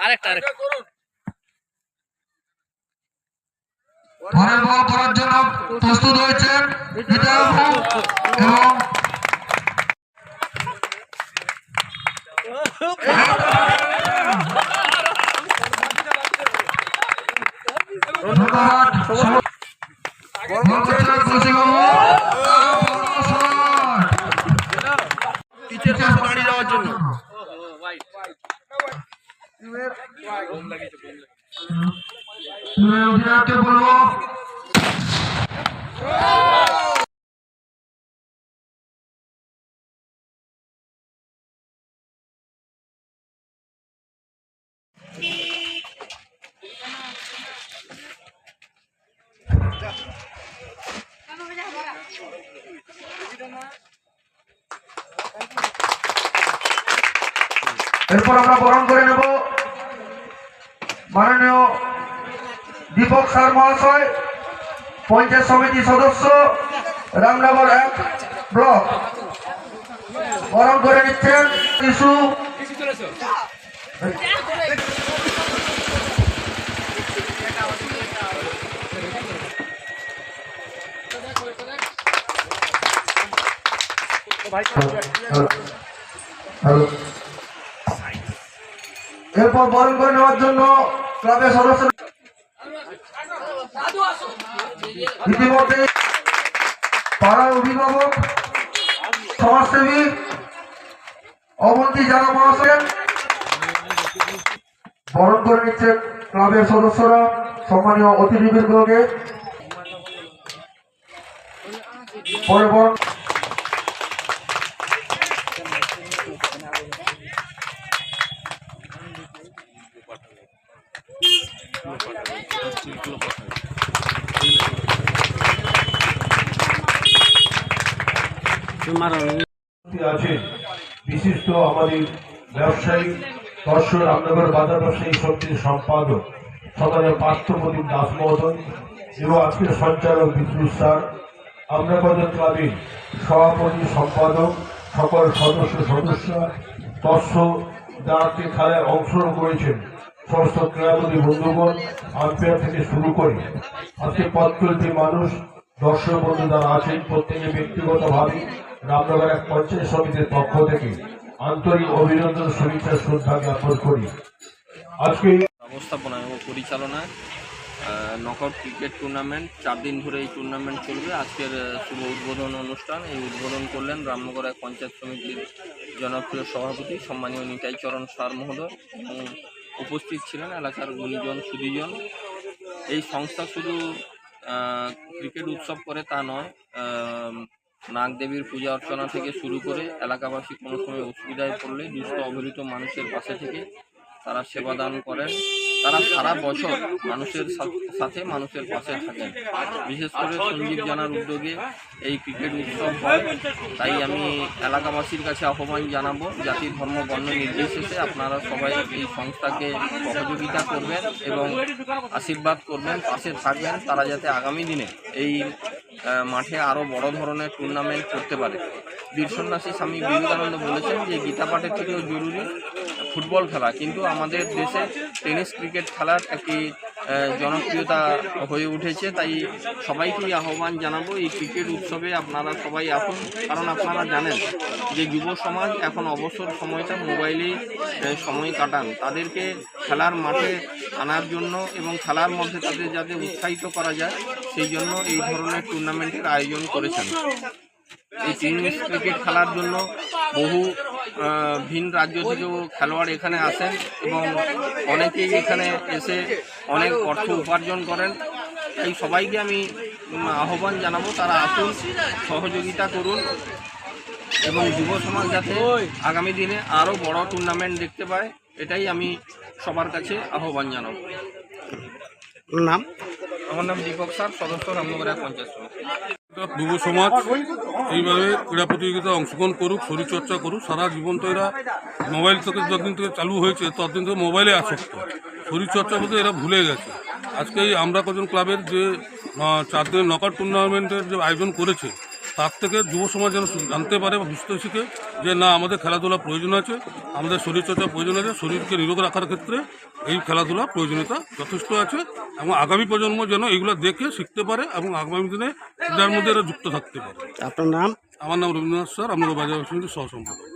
আরেকটা আরেকটা পরের বল করার জন্য প্রস্তুত হয়েছেন এবং ধন্যবাদ বল করছেন কৌশিকবাবু টিচার পাশে দাঁড়িয়ে যাওয়ার জন্য অধিনায়ককে বলব এরপর আমরা বরণ করে নেব। মাননীয় দীপক স্যার মহাশয় পঞ্চায়েত সমিতি সদস্য রামনগর এক, ব্লক। বরণ করে নিচ্ছেন শিশু এরপর বরণ করে নেওয়ার জন্য ক্লাবের সদস্য ইতিমধ্যে পাড়ার অভিভাবক, সমাজসেবী অবন্তী যারা মহাশয় বরণ করে নিচ্ছেন ক্লাবের সদস্যরা, সম্মানীয় অতিথিবৃন্দকে। পরে বরণ আছেন বিশিষ্ট আমাদের ব্যবসায়ী, দর্শক রামনগর বাজার ব্যবসায়ী সমিতির সম্পাদক, সদরের পার্থপ্রদীপ দাস মহোদয় এবং আজকের সঞ্চালক বিদ্যুৎ স্যার। আমরাবাজার ক্লাবের সভাপতি, সম্পাদক, সকল সদস্য সদস্য দর্শক যারা খেলায় অংশগ্রহণ করেছেন। সমস্ত ক্রীড়াপতি বন্ধুগণ আম্পায়ার থেকে শুরু করে আজকে পথ মানুষ, দর্শক বন্ধু যারা আছেন, প্রত্যেকে ব্যক্তিগতভাবে রামনগর এক পঞ্চায়েত সমিতির পক্ষ থেকে আন্তরিক অভিনন্দন, শুভেচ্ছা, শ্রদ্ধা জ্ঞাপন করি। আজকে ব্যবস্থাপনা এবং পরিচালনায় নকআউট ক্রিকেট টুর্নামেন্ট, চার দিন ধরে এই টুর্নামেন্ট চলবে। আজকের শুভ উদ্বোধন অনুষ্ঠান। এই উদ্বোধন করলেন রামনগর এক পঞ্চায়েত সমিতির জনপ্রিয় সভাপতি, সম্মানীয় নিতাই চরণ সার মহোদয় এবং উপস্থিত ছিলেন এলাকার গুণীজন সুদীজন এই সংস্থা শুধু ক্রিকেট উৎসব করে তা নয় নাগদেবীর পূজা অর্চনা থেকে শুরু করে এলাকাবাসী কোনো সময় অসুবিধায় পড়লে দুষ্ট অবহেলিত মানুষের পাশে থেকে তারা সেবা দান করেন তারা সারা বছর মানুষের সাথে মানুষের পাশে থাকেন বিশেষ করে সঞ্জীব জানার উদ্যোগে এই ক্রিকেট উৎসব হয়। তাই আমি এলাকাবাসীর কাছে আহ্বান জানাব, জাতি, ধর্ম, বর্ণ নির্বিশেষে আপনারা সবাই এই সংস্থাকে সহযোগিতা করবেন এবং আশীর্বাদ করবেন, পাশে থাকবেন। তারা যাতে আগামী দিনে এই মাঠে আরও বড় ধরনের টুর্নামেন্ট করতে পারে। বীর সন্ন্যাসী স্বামী বিবেকানন্দ বলেছেন যে গীতা পাঠের থেকেও জরুরি ফুটবল খেলা। কিন্তু আমাদের দেশে টেনিস ক্রিকেট খেলার একটি জনপ্রিয়তা হয়ে উঠেছে। তাই সবাইকেই আহ্বান জানাব, এই ক্রিকেট উৎসবে আপনারা সবাই আসুন। কারণ আপনারা জানেন যে যুব সমাজ এখন অবসর সময়টা মোবাইলেই সময় কাটান। তাদেরকে খেলার মাঠে আনার জন্য এবং খেলার মধ্যে তাদের যাতে উৎসাহিত করা যায়, সেই জন্য এই ধরনের টুর্নামেন্টের আয়োজন করেছেন। এই টেনিস ক্রিকেট খেলার জন্য বহু ভিন রাজ্য থেকেও খেলোয়াড় এখানে আসেন এবং অনেকেই এখানে এসে অনেক অর্থ উপার্জন করেন। তাই সবাইকে আমি আহ্বান জানাব তারা আসুন সহযোগিতা করুন এবং যুব সমাজ যাতে আগামী দিনে আরও বড় টুর্নামেন্ট দেখতে পায় এটাই আমি সবার কাছে আহ্বান জানাব। নাম? আমার নাম দীপক স্যার সদস্য রামনগর এক পঞ্চায়েত যুব সমাজ, এইভাবে ক্রীড়া প্রতিযোগিতায় অংশগ্রহণ করুক, শরীরচর্চা করুক, সারা জীবন তো এরা মোবাইল থেকে যতদিন থেকে চালু হয়েছে, ততদিন থেকে মোবাইলে আসক্ত। শরীরচর্চা বলতে এরা ভুলে গেছে। আজকে এই আমরা কজন ক্লাবের যে চার দিনের নকআউট টুর্নামেন্টের যে আয়োজন করেছে তার থেকে যুব সমাজ যেন জানতে পারে বা বুঝতে শিখে যে না আমাদের খেলাধুলা প্রয়োজন আছে আমাদের শরীরচর্চার প্রয়োজন আছে শরীরকে নিরোগ রাখার ক্ষেত্রে এই খেলাধুলা প্রয়োজনীয়তা যথেষ্ট আছে এবং আগামী প্রজন্ম যেন এইগুলো দেখে শিখতে পারে এবং আগামী দিনে ক্রীড়ার মধ্যে এরা যুক্ত থাকতে পারে। আপনার নাম? আমার নাম রবীন্দ্রনাথ স্যার আমরা বাজার সমিতির সহ সম্পাদক